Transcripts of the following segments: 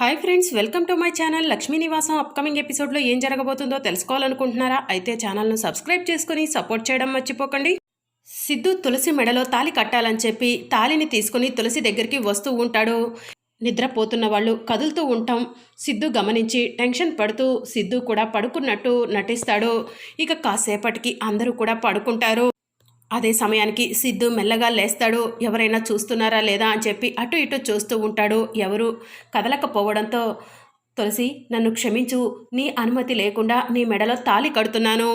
Hi friends welcome to my channel Lakshmi Nivasam upcoming ఎపిసోడ్లో ఏం జరగబోతుందో తెలుసుకోవాలనుకుంటున్నారా? అయితే ఛానల్ను సబ్స్క్రైబ్ చేసుకుని సపోర్ట్ చేయడం మర్చిపోకండి. సిద్ధు తులసి మెడలో తాలి కట్టాలని చెప్పి తాలిని తీసుకుని తులసి దగ్గరికి వస్తూ ఉంటాడు. నిద్రపోతున్న వాళ్ళు కదులుతూ ఉంటాం. సిద్ధు గమనించి టెన్షన్ పడుతూ సిద్ధు కూడా పడుకున్నట్టు నటిస్తాడు. ఇక కాసేపటికి అందరూ కూడా పడుకుంటారు. అదే సమయానికి సిద్ధు మెల్లగా లేస్తాడు. ఎవరైనా చూస్తున్నారా లేదా అని చెప్పి అటు ఇటు చూస్తూ ఉంటాడు. ఎవరు కదలకపోవడంతో తులసి నన్ను క్షమించు. నీ అనుమతి లేకుండా నీ మెడలో తాలి కడుతున్నాను.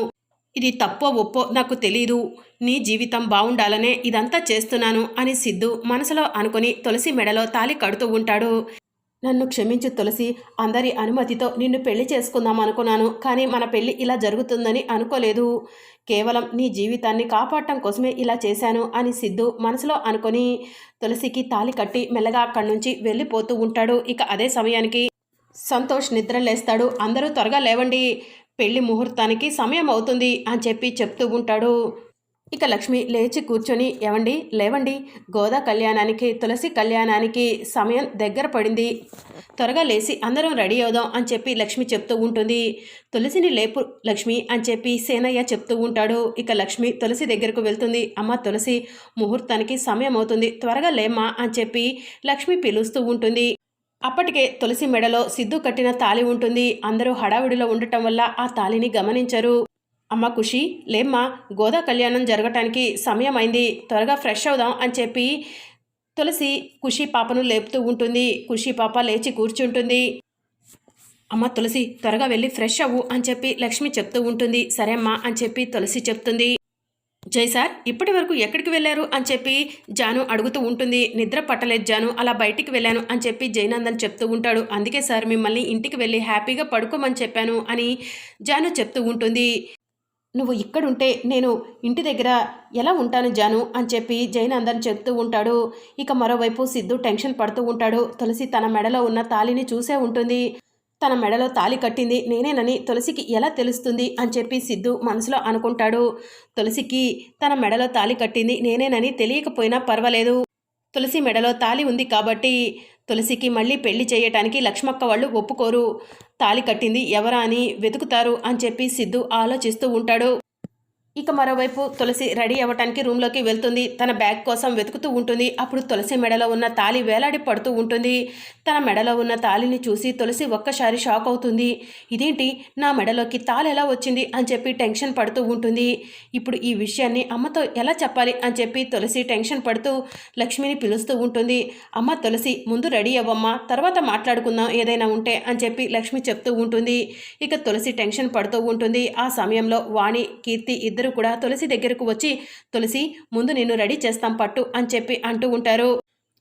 ఇది తప్పో ఒప్పో నాకు తెలీదు. నీ జీవితం బాగుండాలనే ఇదంతా చేస్తున్నాను అని సిద్ధు మనసులో అనుకుని తులసి మెడలో తాలి కడుతూ ఉంటాడు. నన్ను క్షమించు తులసి అందరి అనుమతితో నిన్ను పెళ్ళి చేసుకుందాం అనుకున్నాను కానీ మన పెళ్ళి ఇలా జరుగుతుందని అనుకోలేదు. కేవలం నీ జీవితాన్ని కాపాడటం కోసమే ఇలా చేశాను అని సిద్ధు మనసులో అనుకొని తులసికి తాలి కట్టి మెల్లగా అక్కడి నుంచి వెళ్ళిపోతూ ఉంటాడు. ఇక అదే సమయానికి సంతోష్ నిద్ర లేస్తాడు. అందరూ త్వరగా లేవండి. పెళ్ళి ముహూర్తానికి సమయం అవుతుంది అని చెప్పి చెప్తూ ఉంటాడు. ఇక లక్ష్మి లేచి కూర్చొని ఎవండి లేవండి? గోదా కళ్యాణానికి తులసి కళ్యాణానికి సమయం దగ్గర పడింది. త్వరగా లేచి అందరం రెడీ అవుదాం అని చెప్పి లక్ష్మి చెప్తూ ఉంటుంది. తులసిని లేపు లక్ష్మి అని చెప్పి సేనయ్య చెప్తూ ఉంటాడు. ఇక లక్ష్మి తులసి దగ్గరకు వెళ్తుంది. అమ్మ తులసి ముహూర్తానికి సమయం అవుతుంది. త్వరగా లేమ్మా అని చెప్పి లక్ష్మి పిలుస్తూ ఉంటుంది. అప్పటికే తులసి మెడలో సిద్ధు కట్టిన తాలి ఉంటుంది. అందరూ హడావిడిలో ఉండటం వల్ల ఆ తాలిని గమనించరు. అమ్మ ఖుషి లేమ్మా గోదా కళ్యాణం జరగటానికి సమయం అయింది త్వరగా ఫ్రెష్ అవుదాం అని చెప్పి తులసి ఖుషి పాపను లేపుతూ ఉంటుంది. ఖుషి పాప లేచి కూర్చుంటుంది. అమ్మ తులసి త్వరగా వెళ్ళి ఫ్రెష్ అవ్వు అని చెప్పి లక్ష్మి చెప్తూ ఉంటుంది. సరే అమ్మా అని చెప్పి తులసి చెప్తుంది. జై సార్ ఇప్పటి వరకు ఎక్కడికి వెళ్ళారు అని చెప్పి జాను అడుగుతూ ఉంటుంది. నిద్ర పట్టలేదు జాను అలా బయటికి వెళ్ళాను అని చెప్పి జయనందన్ చెప్తూ ఉంటాడు. అందుకే సార్ మిమ్మల్ని ఇంటికి వెళ్ళి హ్యాపీగా పడుకోమని చెప్పాను అని జాను చెప్తూ ఉంటుంది. నువ్వు ఇక్కడుంటే నేను ఇంటి దగ్గర ఎలా ఉంటాను జాను? అని చెప్పి జైనందన్ చెప్తూ ఉంటాడు. ఇక మరోవైపు సిద్ధు టెన్షన్ పడుతూ ఉంటాడు. తులసి తన మెడలో ఉన్న తాలిని చూసే ఉంటుంది. తన మెడలో తాలి కట్టింది నేనేనని తులసికి ఎలా తెలుస్తుంది? అని చెప్పి సిద్ధు మనసులో అనుకుంటాడు. తులసికి తన మెడలో తాలి కట్టింది నేనేనని తెలియకపోయినా పర్వాలేదు. తులసి మెడలో తాలి ఉంది కాబట్టి తులసికి మళ్ళీ పెళ్ళి చేయటానికి లక్ష్మక్క వాళ్ళు ఒప్పుకోరు. తాలి కట్టింది ఎవరా అని వెతుకుతారు అని చెప్పి సిద్ధు ఆలోచిస్తూ ఉంటాడు. ఇక మరోవైపు తులసి రెడీ అవ్వటానికి రూమ్లోకి వెళ్తుంది. తన బ్యాగ్ కోసం వెతుకుతూ ఉంటుంది. అప్పుడు తులసి మెడలో ఉన్న తాలి వేలాడి పడుతూ ఉంటుంది. తన మెడలో ఉన్న తాలిని చూసి తులసి ఒక్కసారి షాక్ అవుతుంది. ఇదేంటి? నా మెడలోకి తాలి ఎలా వచ్చింది? అని చెప్పి టెన్షన్ పడుతూ ఉంటుంది. ఇప్పుడు ఈ విషయాన్ని అమ్మతో ఎలా చెప్పాలి? అని చెప్పి తులసి టెన్షన్ పడుతూ లక్ష్మిని పిలుస్తూ ఉంటుంది. అమ్మ తులసి ముందు రెడీ అవ్వమ్మా. తర్వాత మాట్లాడుకుందాం ఏదైనా ఉంటే అని చెప్పి లక్ష్మి చెప్తూ ఉంటుంది. ఇక తులసి టెన్షన్ పడుతూ ఉంటుంది. ఆ సమయంలో వాణి కీర్తి ఇద్దరు కూడా తులసి దగ్గరకు వచ్చి తులసి ముందు నిన్ను రెడీ చేస్తాం పట్టు అని చెప్పి అంటూ ఉంటారు.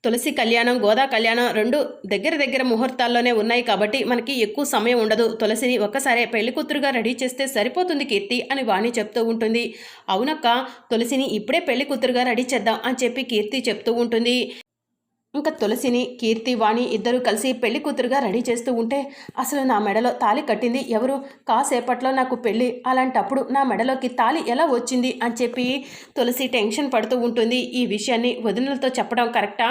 తులసి కళ్యాణం గోదా కళ్యాణం రెండు దగ్గర దగ్గర ముహూర్తాల్లోనే ఉన్నాయి కాబట్టి మనకి ఎక్కువ సమయం ఉండదు. తులసిని ఒక్కసారే పెళ్ళి కూతురుగా రెడీ చేస్తే సరిపోతుంది కీర్తి అని వాణి చెప్తూ ఉంటుంది. అవునక్క తులసిని ఇప్పుడే పెళ్ళి కూతురుగా రెడీ చేద్దాం అని చెప్పి కీర్తి చెప్తూ ఉంటుంది. ఇంకా తులసిని కీర్తి వాణి ఇద్దరు కలిసి పెళ్ళి కూతురుగా రెడీ చేస్తూ ఉంటే అసలు నా మెడలో తాలి కట్టింది ఎవరు? కాసేపట్లో నాకు పెళ్ళి అలాంటప్పుడు నా మెడలోకి తాలి ఎలా వచ్చింది అని చెప్పి తులసి టెన్షన్ పడుతూ ఉంటుంది. ఈ విషయాన్ని వదినలతో చెప్పడం కరెక్టా?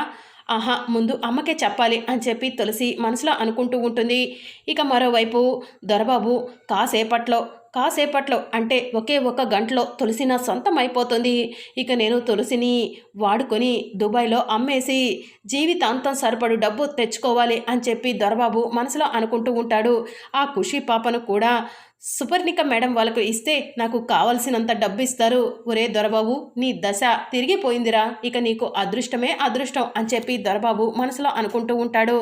ఆహా ముందు అమ్మకే చెప్పాలి అని చెప్పి తులసి మనసులో అనుకుంటూ ఉంటుంది. ఇక మరోవైపు దొరబాబు కాసేపట్లో కాసేపట్లో అంటే ఒకే ఒక గంటలో తులసి నా సొంతం అయిపోతుంది ఇక నేను తులసిని వాడుకొని దుబాయ్లో అమ్మేసి జీవితాంతం సరిపడు డబ్బు తెచ్చుకోవాలి అని చెప్పి దొరబాబు మనసులో అనుకుంటూ ఉంటాడు. ఆ ఖుషి పాపను కూడా సుపర్ణిక మేడం వాళ్ళకు ఇస్తే నాకు కావలసినంత డబ్బు ఇస్తారు ఒరే దొరబాబు నీ దశ తిరిగిపోయిందిరా. ఇక నీకు అదృష్టమే అదృష్టం అని చెప్పి దొరబాబు మనసులో అనుకుంటూ ఉంటాడు.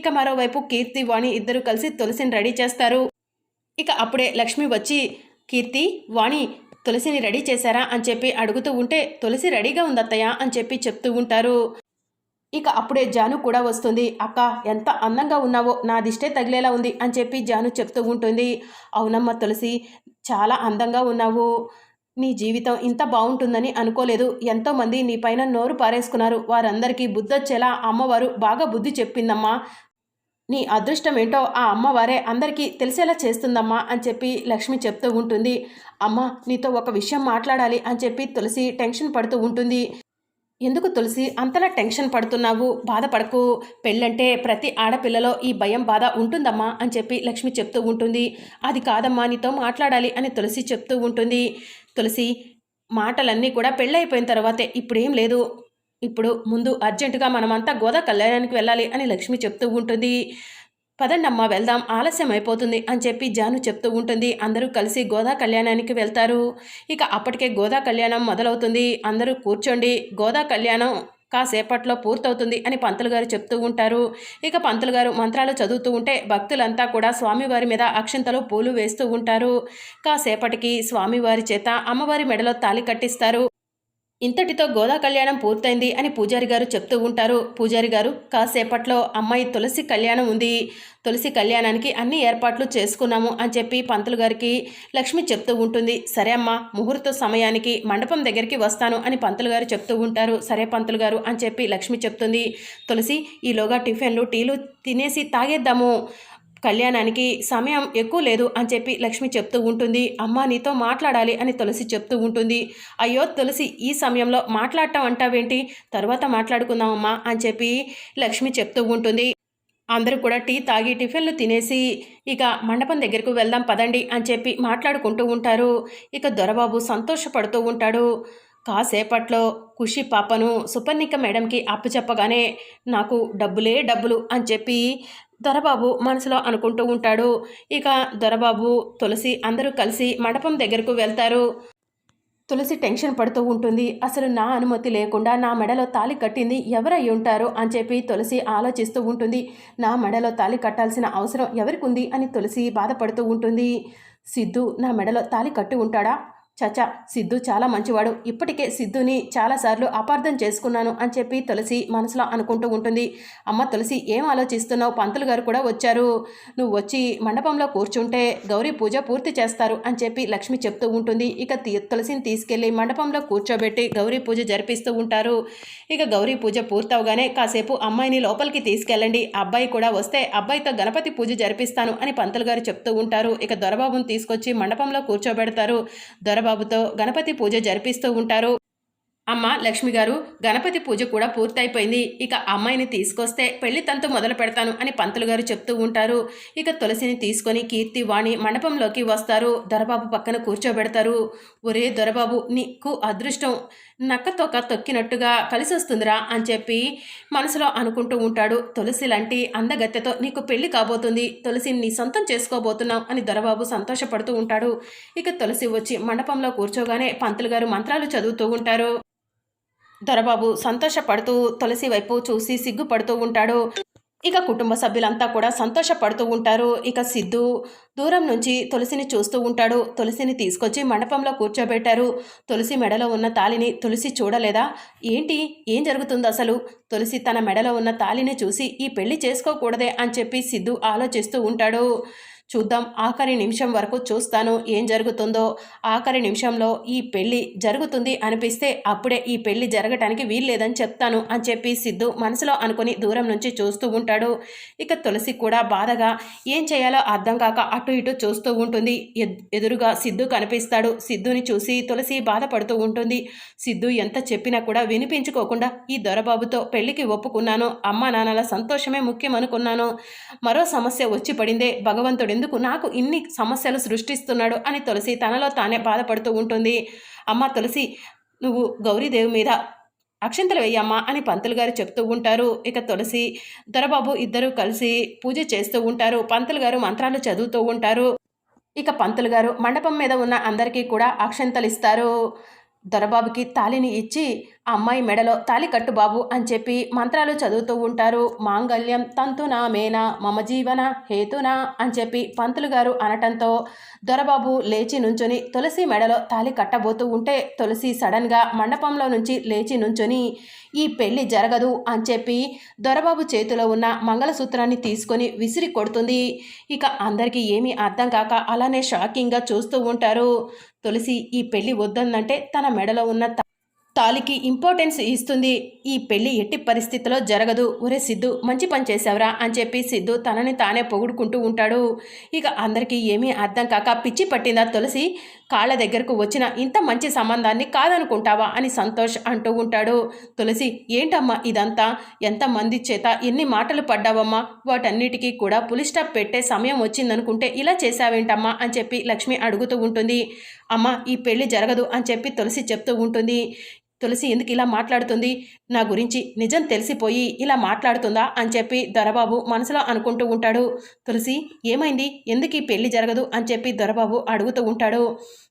ఇక మరోవైపు కీర్తి వాణి ఇద్దరు కలిసి తులసిని రెడీ చేస్తారు. ఇక అప్పుడే లక్ష్మి వచ్చి కీర్తి వాణి తులసిని రెడీ చేశారా అని చెప్పి అడుగుతూ ఉంటే తులసి రెడీగా ఉందత్తయ్య అని చెప్పి చెప్తూ ఉంటారు. ఇక అప్పుడే జాను కూడా వస్తుంది. అక్క ఎంత అందంగా ఉన్నావో నా దిష్టే తగిలేలా ఉంది అని చెప్పి జాను చెప్తూ ఉంటుంది. అవునమ్మ తులసి చాలా అందంగా ఉన్నావు. నీ జీవితం ఇంత బాగుంటుందని అనుకోలేదు. ఎంతోమంది నీ పైన నోరు పారేసుకున్నారు. వారందరికీ బుద్ధొచ్చేలా అమ్మవారు బాగా బుద్ధి చెప్పిందమ్మా. నీ అదృష్టం ఏంటో ఆ అమ్మవారే అందరికీ తెలిసేలా చేస్తుందమ్మా అని చెప్పి లక్ష్మి చెప్తూ ఉంటుంది. అమ్మ నీతో ఒక విషయం మాట్లాడాలి అని చెప్పి తులసి టెన్షన్ పడుతూ ఉంటుంది. ఎందుకు తులసి అంతలా టెన్షన్ పడుతున్నావు? బాధపడకు. పెళ్ళంటే ప్రతి ఆడపిల్లలో ఈ భయం బాధ ఉంటుందమ్మా అని చెప్పి లక్ష్మి చెప్తూ ఉంటుంది. అది కాదమ్మా నీతో మాట్లాడాలి అని తులసి చెప్తూ ఉంటుంది. తులసి మాటలన్నీ కూడా పెళ్ళైపోయిన తర్వాతే ఇప్పుడేం లేదు. ఇప్పుడు ముందు అర్జెంటుగా మనమంతా గోదా కళ్యాణానికి వెళ్ళాలి అని లక్ష్మి చెప్తూ ఉంటుంది. పదండమ్మా వెళ్దాం ఆలస్యం అయిపోతుంది అని చెప్పి జాను చెప్తూ ఉంటుంది. అందరూ కలిసి గోదా కళ్యాణానికి వెళ్తారు. ఇక అప్పటికే గోదా కళ్యాణం మొదలవుతుంది. అందరూ కూర్చోండి. గోదా కళ్యాణం కాసేపట్లో పూర్తవుతుంది అని పంతులు గారు చెప్తూ ఉంటారు. ఇక పంతులు గారు మంత్రాలు చదువుతూ ఉంటే భక్తులంతా కూడా స్వామివారి మీద అక్షంతలు పూలు వేస్తూ ఉంటారు. కాసేపటికి స్వామివారి చేత అమ్మవారి మెడలో తాలి కట్టిస్తారు. ఇంతటితో గోదా కళ్యాణం పూర్తయింది అని పూజారి గారు చెప్తూ ఉంటారు. పూజారి గారు కాసేపట్లో అమ్మాయి తులసి కళ్యాణం ఉంది. తులసి కళ్యాణానికి అన్ని ఏర్పాట్లు చేసుకున్నాము అని చెప్పి పంతులు గారికి లక్ష్మి చెప్తూ ఉంటుంది. సరే అమ్మా ముహూర్త సమయానికి మండపం దగ్గరికి వస్తాను అని పంతులు గారు చెప్తూ ఉంటారు. సరే పంతులు గారు అని చెప్పి లక్ష్మి చెప్తుంది. తులసి ఈలోగా టిఫిన్లు టీలు తినేసి తాగేద్దాము. కళ్యాణానికి సమయం ఎక్కువ లేదు అని చెప్పి లక్ష్మి చెప్తూ ఉంటుంది. అమ్మ నీతో మాట్లాడాలి అని తులసి చెప్తూ ఉంటుంది. అయ్యో తులసి ఈ సమయంలో మాట్లాడటం అంటావేంటి తర్వాత మాట్లాడుకుందామమ్మా అని చెప్పి లక్ష్మి చెప్తూ ఉంటుంది. అందరూ కూడా టీ తాగి టిఫిన్లు తినేసి ఇక మండపం దగ్గరకు వెళ్దాం పదండి అని చెప్పి మాట్లాడుకుంటూ ఉంటారు. ఇక దొరబాబు సంతోషపడుతూ ఉంటాడు. కాసేపట్లో ఖుషి పాపను సుపర్ణిక మేడంకి అప్పచెప్పగానే నాకు డబ్బులే డబ్బులు అని చెప్పి దొరబాబు మనసులో అనుకుంటూ ఉంటాడు. ఇక దొరబాబు తులసి అందరూ కలిసి మండపం దగ్గరకు వెళ్తారు. తులసి టెన్షన్ పడుతూ ఉంటుంది. అసలు నా అనుమతి లేకుండా నా మెడలో తాలి కట్టింది ఎవరై ఉంటారు అని చెప్పి తులసి ఆలోచిస్తూ ఉంటుంది. నా మెడలో తాలి కట్టాల్సిన అవసరం ఎవరికి ఉంది అని తులసి బాధపడుతూ ఉంటుంది. సిద్ధు నా మెడలో తాలి కట్టి ఉంటాడా? చచా సిద్ధు చాలా మంచివాడు. ఇప్పటికే సిద్ధుని చాలాసార్లు అపార్థం చేసుకున్నాను అని చెప్పి తులసి మనసులో అనుకుంటూ ఉంటుంది. అమ్మ తులసి ఏం ఆలోచిస్తున్నావు? పంతులు గారు కూడా వచ్చారు. నువ్వు వచ్చి మండపంలో కూర్చుంటే గౌరీ పూజ పూర్తి చేస్తారు అని చెప్పి లక్ష్మి చెప్తూ ఉంటుంది. ఇక తులసిని తీసుకెళ్ళి మండపంలో కూర్చోబెట్టి గౌరీ పూజ జరిపిస్తూ ఉంటారు. ఇక గౌరీ పూజ పూర్తవగానే కాసేపు అమ్మాయిని లోపలికి తీసుకెళ్ళండి. అబ్బాయి కూడా వస్తే అబ్బాయితో గణపతి పూజ జరిపిస్తాను అని పంతులు గారు చెప్తూ ఉంటారు. ఇక దొరబాబుని తీసుకొచ్చి మండపంలో కూర్చోబెడతారు. దొరబాబు చంద్రబాబుతో గణపతి పూజ జరిపిస్తూ ఉంటారు. అమ్మ లక్ష్మి గారు గణపతి పూజ కూడా పూర్తయిపోయింది. ఇక అమ్మాయిని తీసుకొస్తే పెళ్ళి తంతు మొదలు పెడతాను అని పంతులు గారు చెప్తూ ఉంటారు. ఇక తులసిని తీసుకొని కీర్తి వాణి మండపంలోకి వస్తారు. దొరబాబు పక్కన కూర్చోబెడతారు. ఒరే దొరబాబు నీకు అదృష్టం. నక్కతోక తొక్కినట్టుగా కలిసి వస్తుందిరా అని చెప్పి మనసులో అనుకుంటూ ఉంటాడు. తులసి లాంటి అందగత్తెతో నీకు పెళ్ళి కాబోతుంది. తులసిని నీ సొంతం చేసుకోబోతున్నాం అని దొరబాబు సంతోషపడుతూ ఉంటాడు. ఇక తులసి వచ్చి మండపంలో కూర్చోగానే పంతులు గారు మంత్రాలు చదువుతూ ఉంటారు. దొరబాబు సంతోషపడుతూ తులసి వైపు చూసి సిగ్గుపడుతూ ఉంటాడు. ఇక కుటుంబ సభ్యులంతా కూడా సంతోషపడుతూ ఉంటారు. ఇక సిద్ధు దూరం నుంచి తులసిని చూస్తూ ఉంటాడు. తులసిని తీసుకొచ్చి మండపంలో కూర్చోబెట్టారు. తులసి మెడలో ఉన్న తాలిని తులసి చూడలేదా? ఏంటి? ఏం జరుగుతుంది అసలు? తులసి తన మెడలో ఉన్న తాలిని చూసి ఈ పెళ్ళి చేసుకోకూడదే అని చెప్పి సిద్ధు ఆలోచిస్తూ ఉంటాడు. చూద్దాం. ఆఖరి నిమిషం వరకు చూస్తాను ఏం జరుగుతుందో. ఆఖరి నిమిషంలో ఈ పెళ్ళి జరుగుతుంది అనిపిస్తే అప్పుడే ఈ పెళ్ళి జరగటానికి వీల్లేదని చెప్తాను అని చెప్పి సిద్ధు మనసులో అనుకుని దూరం నుంచి చూస్తూ ఉంటాడు. ఇక తులసి కూడా బాధగా ఏం చేయాలో అర్థం కాక అటు ఇటు చూస్తూ ఉంటుంది. ఎదురుగా సిద్ధు కనిపిస్తాడు. సిద్ధుని చూసి తులసి బాధపడుతూ ఉంటుంది. సిద్ధు ఎంత చెప్పినా కూడా వినిపించుకోకుండా ఈ దొరబాబుతో పెళ్ళికి ఒప్పుకున్నాను. అమ్మా నాన్నల సంతోషమే ముఖ్యం అనుకున్నాను మరో సమస్య వచ్చి పడిందే భగవంతుడి ఎందుకు? నాకు ఇన్ని సమస్యలు సృష్టిస్తున్నాడు అని తులసి తనలో తానే బాధపడుతూ ఉంటుంది. అమ్మ తులసి నువ్వు గౌరీదేవి మీద అక్షంతలు వేయమ్మా అని పంతులు గారు చెప్తూ ఉంటారు. ఇక తులసి దొరబాబు ఇద్దరు కలిసి పూజ చేస్తూ ఉంటారు. పంతులు గారు మంత్రాలు చదువుతూ ఉంటారు. ఇక పంతులు గారు మండపం మీద ఉన్న అందరికీ కూడా అక్షంతలు ఇస్తారు. దొరబాబుకి తాళిని ఇచ్చి అమ్మాయి మెడలో తాలి కట్టు బాబు అని చెప్పి మంత్రాలు చదువుతూ ఉంటారు. మాంగళ్యం తంతునా మేనా మమ జీవన హేతునా అని చెప్పి పంతులు గారు అనటంతో దొరబాబు లేచి నుంచొని తులసి మెడలో తాలి కట్టబోతూ ఉంటే తులసి సడన్గా మండపంలో నుంచి లేచి నుంచొని ఈ పెళ్ళి జరగదు అని చెప్పి దొరబాబు చేతిలో ఉన్న మంగళసూత్రాన్ని తీసుకొని విసిరి కొడుతుంది. ఇక అందరికీ ఏమీ అర్థం కాక అలానే షాకింగ్గా చూస్తూ ఉంటారు. తులసి ఈ పెళ్ళి వద్దందంటే తన మెడలో ఉన్న తాలికి ఇంపార్టెన్స్ ఇస్తుంది. ఈ పెళ్ళి ఎట్టి పరిస్థితిలో జరగదు. ఒరే సిద్ధు మంచి పని చేసావురా అని చెప్పి సిద్ధు తనని తానే పొగుడుకుంటూ ఉంటాడు. ఇక అందరికీ ఏమీ అర్థం కాక పిచ్చి పట్టిందా తులసి? కాళ్ళ దగ్గరకు వచ్చిన ఇంత మంచి సంబంధాన్ని కాదనుకుంటావా అని సంతోష్ అంటూ ఉంటాడు. తులసి ఏంటమ్మా ఇదంతా? ఎంతమంది చేత ఎన్ని మాటలు పడ్డావమ్మా? వాటన్నిటికీ కూడా పులి స్టాప్ పెట్టే సమయం వచ్చిందనుకుంటే ఇలా చేశావేంటమ్మా అని చెప్పి లక్ష్మి అడుగుతూ ఉంటుంది. అమ్మ ఈ పెళ్ళి జరగదు అని చెప్పి తులసి చెప్తూ ఉంటుంది. తులసి ఎందుకు ఇలా మాట్లాడుతుంది? నా గురించి నిజం తెలిసిపోయి ఇలా మాట్లాడుతుందా అని చెప్పి దొరబాబు మనసులో అనుకుంటూ ఉంటాడు. తులసి ఏమైంది? ఎందుకు ఈ పెళ్ళి జరగదు? అని చెప్పి దొరబాబు అడుగుతూ ఉంటాడు.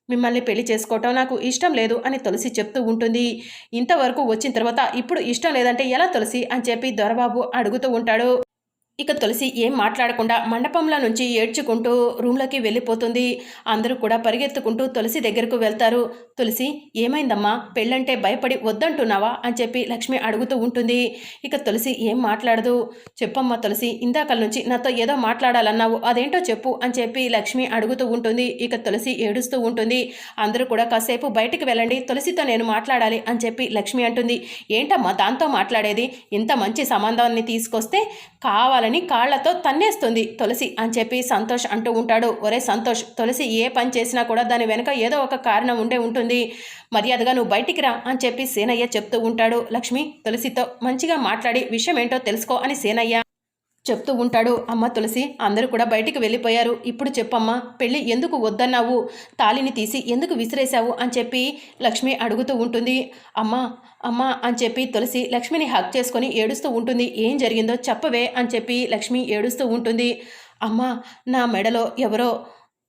మిమ్మల్ని పెళ్ళి చేసుకోవటం నాకు ఇష్టం లేదు అని తులసి చెప్తూ ఉంటుంది. ఇంతవరకు వచ్చిన తర్వాత ఇప్పుడు ఇష్టం లేదంటే ఎలా తులసి? అని చెప్పి దొరబాబు అడుగుతూ ఉంటాడు. ఇక తులసి ఏం మాట్లాడకుండా మండపంలో నుంచి ఏడ్చుకుంటూ రూమ్లోకి వెళ్ళిపోతుంది. అందరూ కూడా పరిగెత్తుకుంటూ తులసి దగ్గరకు వెళ్తారు. తులసి ఏమైందమ్మా? పెళ్ళంటే భయపడి వద్దంటున్నావా? అని చెప్పి లక్ష్మి అడుగుతూ ఉంటుంది. ఇక తులసి ఏం మాట్లాడదు. చెప్పమ్మా తులసి ఇందాకల నుంచి నాతో ఏదో మాట్లాడాలన్నావు. అదేంటో చెప్పు అని చెప్పి లక్ష్మి అడుగుతూ ఉంటుంది. ఇక తులసి ఏడుస్తూ ఉంటుంది. అందరూ కూడా కాసేపు బయటికి వెళ్ళండి. తులసితో నేను మాట్లాడాలి అని చెప్పి లక్ష్మి అంటుంది. ఏంటమ్మా? దాంతో మాట్లాడేది? ఇంత మంచి సంబంధాన్ని తీసుకొస్తే కావాలని అని కాళ్ళతో తన్నేస్తుంది. తులసి! అని చెప్పి సంతోష్ అంటూ ఉంటాడు. ఒరే సంతోష్! తులసి ఏ పని చేసినా కూడా దాని వెనుక ఏదో ఒక కారణం ఉండే ఉంటుంది. మర్యాదగా నువ్వు బయటికి రా అని చెప్పి సేనయ్య చెప్తూ ఉంటాడు. లక్ష్మి! తులసితో మంచిగా మాట్లాడి విషయం ఏంటో తెలుసుకో అని సేనయ్య చెప్తూ ఉంటాడు అమ్మ తులసి అందరూ కూడా బయటికి వెళ్ళిపోయారు. ఇప్పుడు చెప్పమ్మా పెళ్ళి ఎందుకు వద్దన్నావు? తాలిని తీసి ఎందుకు విసిరేశావు? అని చెప్పి లక్ష్మి అడుగుతూ ఉంటుంది. అమ్మా అమ్మా అని చెప్పి తులసి లక్ష్మిని హక్ చేసుకొని ఏడుస్తూ ఉంటుంది. ఏం జరిగిందో చెప్పవే అని చెప్పి లక్ష్మి ఏడుస్తూ ఉంటుంది. అమ్మా నా మెడలో ఎవరో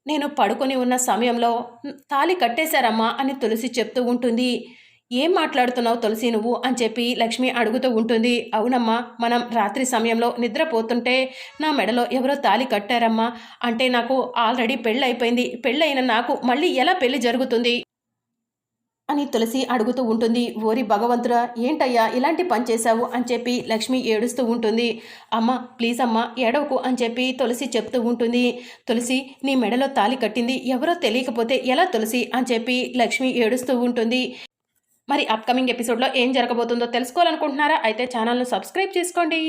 నేను పడుకొని ఉన్న సమయంలో తాలి కట్టేశారమ్మా అని తులసి చెప్తూ ఉంటుంది. ఏం మాట్లాడుతున్నావు తులసి నువ్వు అని చెప్పి లక్ష్మి అడుగుతూ ఉంటుంది. అవునమ్మా మనం రాత్రి సమయంలో నిద్రపోతుంటే నా మెడలో ఎవరో తాలి కట్టారమ్మా. అంటే నాకు ఆల్రెడీ పెళ్ళి పెళ్ళైన నాకు మళ్ళీ ఎలా పెళ్ళి జరుగుతుంది? అని తులసి అడుగుతూ ఉంటుంది. ఓరి భగవంతురా ఏంటయ్యా ఇలాంటి పని చేశావు అని చెప్పి లక్ష్మి ఏడుస్తూ ఉంటుంది. అమ్మ ప్లీజ్ అమ్మ ఏడవకు అని చెప్పి తులసి చెప్తూ ఉంటుంది. తులసి నీ మెడలో తాలి కట్టింది ఎవరో తెలియకపోతే ఎలా తులసి అని చెప్పి లక్ష్మి ఏడుస్తూ ఉంటుంది. మరి అప్కమింగ్ ఎపిసోడ్లో ఏం జరగబోతుందో తెలుసుకోవాలనుకుంటున్నారా? అయితే ఛానల్ను సబ్స్క్రైబ్ చేసుకోండి.